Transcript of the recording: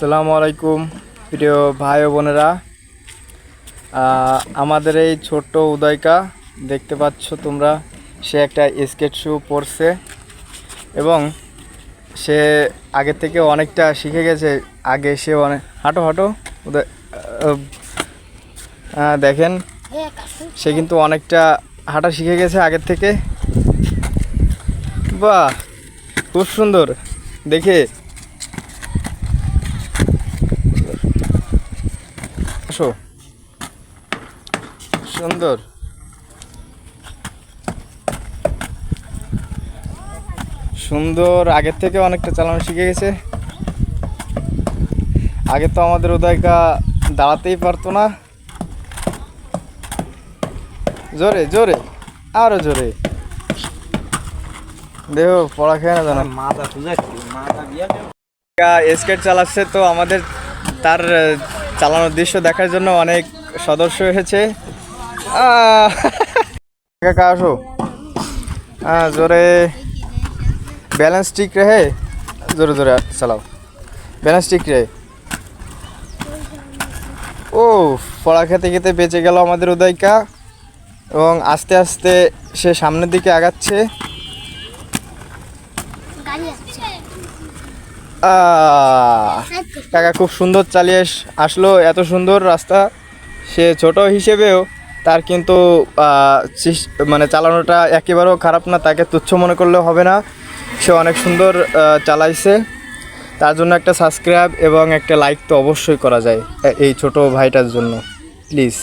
আসসালামু আলাইকুম, প্রিয় ভাই বোনেরা। আমাদের এই ছোট্ট উদয়কা, দেখতে পাচ্ছ তোমরা, সে একটা স্কেট শু পরছে এবং সে আগের থেকে অনেকটা শিখে গেছে, আগে সে অনেক হাঁটো হাঁটো, উদয় দেখেন, সে কিন্তু অনেকটা হাঁটা শিখে গেছে আগের থেকে। বাহ, খুব সুন্দর, দেখে আসো। সুন্দর। সুন্দর। আগের থেকে অনেকটা চালানো শিখে গেছে। আগে তো আমাদের উদয়কা দাঁড়াতেই পারতো না। জোরে জোরে আরও জোরে। দেহ পড়া খেয়ে না জানা? মাথা স্কেট চালাচ্ছে তো আমাদের তার চালানোর দৃশ্য দেখার জন্য অনেক সদস্য এসেছে। আসো। হ্যাঁ জোরে। ব্যালেন্স ঠিক রেহে জোরে জোরে চালাও। ব্যালেন্স ঠিক রে ও পড়া খেতে খেতে বেঁচে গেল আমাদের উদয়কা এবং আস্তে আস্তে সে সামনের দিকে আগাচ্ছে! কাকা খুব সুন্দর চালিয়ে আসলো এত সুন্দর রাস্তা। সে ছোট হিসেবেও তার কিন্তু মানে চালানোটা একেবারেও খারাপ না তাকে তুচ্ছ মনে করলেও হবে না। সে অনেক সুন্দর চালাইছে। তার জন্য একটা সাবস্ক্রাইব এবং একটা লাইক তো অবশ্যই করা যায় এই ছোট ভাইটার জন্য। প্লিজ